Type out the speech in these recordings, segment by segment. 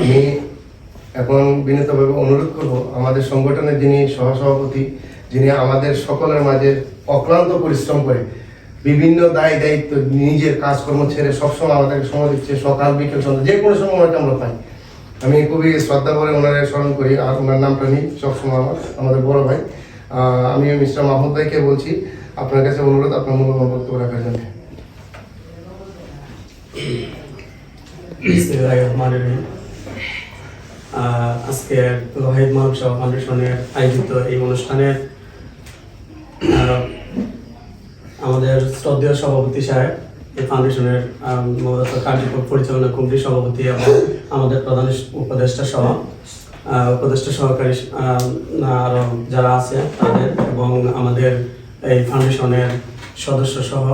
আমি এখন বিনীতভাবে অনুরোধ করব, আমাদের সংগঠনের যিনি সহসভাপতি, যিনি আমাদের সকলের মাঝে অক্লান্ত পরিশ্রম করে বিভিন্ন দায় দায়িত্ব নিজের কাজকর্ম ছেড়ে সবসময় আমাদেরকে সময় দিচ্ছে, সকাল, বিকেল, সন্ধ্যা, যে কোনো সময় ওনাকে আমরা পাই। আমি খুবই শ্রদ্ধা করে ওনারে স্মরণ করি আর ওনার নামটা নিই সবসময় আমার, আমাদের বড় ভাই। আমি মিস্টার মাহমুদ ভাইকে বলছি, আপনার কাছে অনুরোধ, আপনার মূল্যবান বক্তব্য রাখার জন্য। আজকে ওয়াহিদ মানব সেবা ফাউন্ডেশনের আয়োজিত এই অনুষ্ঠানের আহ, আমাদের শ্রদ্ধেয় সভাপতি সাহেব এই ফাউন্ডেশনের কার্যক্রম পরিচালনা কমিটির সভাপতি এবং আমাদের প্রধান উপদেষ্টা সহ উপদেষ্টা সহকারী আরও যারা আছে তাদের এবং আমাদের এই ফাউন্ডেশনের সদস্য সহ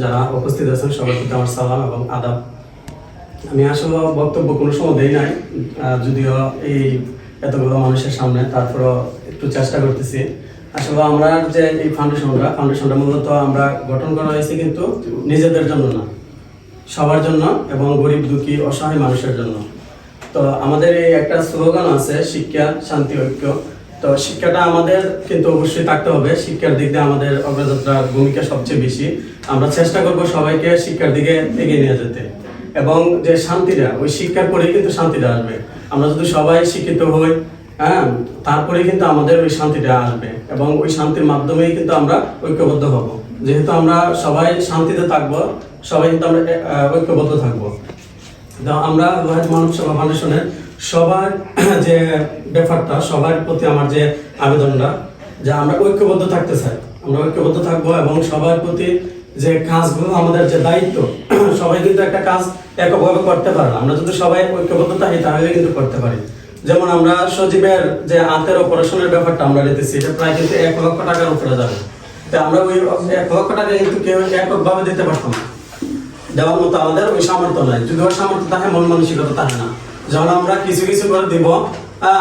যারা উপস্থিত আছেন প্রতি আমার সালাম এবং আদাব। আমি আসলে বক্তব্য কোনো সময় দেই নাই যদিও এই এতগুলো মানুষের সামনে, তারপরও একটু চেষ্টা করতেছি। আসলে আমরা যে এই ফাউন্ডেশনটা ফাউন্ডেশনটা মূলত আমরা গঠন করা হয়েছে কিন্তু নিজেদের জন্য না, সবার জন্য এবং গরিব, দুঃখী, অসহায় মানুষের জন্য। তো আমাদের এই একটা স্লোগান আছে, শিক্ষা, শান্তি, ঐক্য। তো শিক্ষাটা আমাদের কিন্তু অবশ্যই থাকতে হবে, শিক্ষার দিক দিয়ে আমাদের অগ্রযাত্রার ভূমিকা সবচেয়ে বেশি। আমরা চেষ্টা করব সবাইকে শিক্ষার দিকে এগিয়ে নিয়ে যেতে। এবং যে শান্তিটা, ওই শিক্ষার পরেই কিন্তু শান্তিটা আসবে। আমরা যদি সবাই শিক্ষিত হই হ্যাঁ তারপরে কিন্তু আমাদের ওই শান্তিটা আসবে এবং ওই শান্তির মাধ্যমেই কিন্তু আমরা ঐক্যবদ্ধ হব। যেহেতু আমরা সবাই শান্তিতে থাকব, সবাই কিন্তু আমরা ঐক্যবদ্ধ থাকব। আমরা লোহাজ মানব সেবা ফাউন্ডেশনের সবার যে ব্যাপারটা, সবার প্রতি আমার যে আবেদনটা, যে আমরা ঐক্যবদ্ধ থাকতে চাই। আমরা ঐক্যবদ্ধ থাকব এবং সবার প্রতি যে কাজগুলো, আমাদের যে দায়িত্ব, সবাই কিন্তু একটা কাজ এককভাবে করতে পারে আমরা যদি সবাই ঐক্যবদ্ধ থাকি তাহলে কিন্তু করতে পারি। যেমন আমরা সজীবের যে আন্তের অপারেশনের ব্যাপারটা আমরা নিতেছি, এটা প্রায় কিন্তু এক লক্ষ টাকার উপরে যাবে। তো আমরা ওই এক লক্ষ টাকা কিন্তু কেউ এককভাবে দিতে পারতাম দেওয়ার মতো আমাদের ওই সামর্থ্য নাই। যদি ওই সামর্থ্য থাকে মন মানসিকতা থাকে না। যখন আমরা কিছু কিছু করে দিব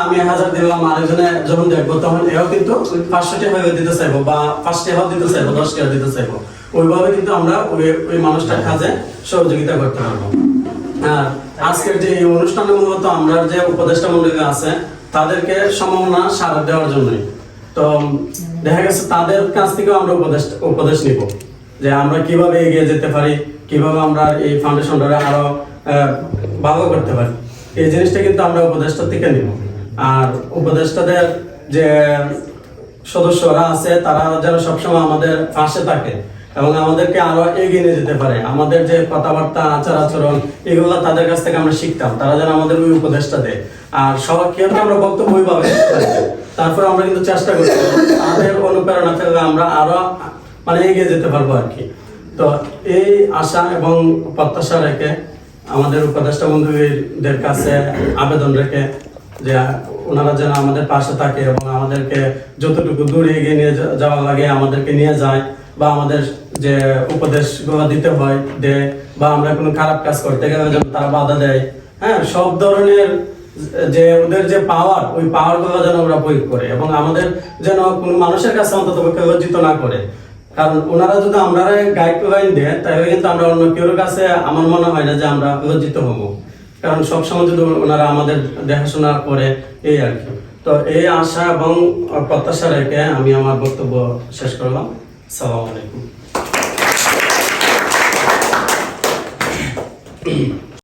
আমি হাজার দিলাম, আরেকজনে যখন দেখব, তখন এও কিন্তু পাঁচশো টাকা দিতে চাইব বা পাঁচ টাকা দিতে চাইব দশ টাকা দিতে চাইব। ওইভাবে কিন্তু আমরা ওই ওই মানুষটার কাজে সহযোগিতা করতে পারব। আর আজকের যে এই অনুষ্ঠানে মূলত আমরা যে উপদেষ্টা মন্ডলী আছে, তাদেরকে সম্ভাবনা সারা দেওয়ার জন্যই। তো, দেখা গেছে তাদের কাছ থেকেও আমরা উপদেশ উপদেশ নিব যে আমরা কীভাবে এগিয়ে যেতে পারি, কীভাবে আমরা এই ফাউন্ডেশনটা আরও ভালো করতে পারি। এই জিনিসটা কিন্তু আমরা উপদেষ্টা থেকে নিব। আর উপদেষ্টাদের যে সদস্যরা আছে, তারা যেন সবসময় আমাদের পাশে থাকে। এবং আমাদেরকে আরও এগিয়ে নিয়ে যেতে পারে। আমাদের যে কথাবার্তা, আচার আচরণ, এগুলো তাদের কাছ থেকে আমরা শিখতাম। তারা যেন আমাদের ওই উপদেশটা দেয়। আর সবার ক্ষেত্রে আমরা বক্তব্য ওইভাবে। তারপরে আমরা কিন্তু চেষ্টা করছি তাদের অনুপ্রেরণা থেকে আমরা আরও মানে এগিয়ে যেতে পারব আর কি। তো এই আশা এবং প্রত্যাশা রেখে আমাদের উপদেষ্টা বন্ধুদের কাছে আবেদন রেখে যে ওনারা যেন আমাদের পাশে থাকে এবং আমাদেরকে যতটুকু দূরে এগিয়ে নিয়ে যাওয়া লাগে আমাদেরকে নিয়ে যায় বা আমাদের যে উপদেশগুলো দিতে হয় দেয় বা আমরা কোনো খারাপ কাজ করতে গেলে যেন তারা বাধা দেয়। হ্যাঁ সব ধরনের যে ওদের যে পাওয়ার ওই পাওয়ারগুলো যেন ওরা প্রয়োগ করে এবং আমাদের যেন কোনো মানুষের কাছে অন্তত লজ্জিত না করে। কারণ ওনারা যদি আমরা গাইড লাইন দেয়, তাহলে কিন্তু আমরা অন্য কেউর কাছে আমার মনে হয় না যে আমরা লজ্জিত হব। কারণ সবসময় যদি ওনারা আমাদের দেখাশোনা করে, এই আর কি। তো এই আশা এবং প্রত্যাশা রেখে আমি আমার বক্তব্য শেষ করলাম। সালাম আলাইকুম।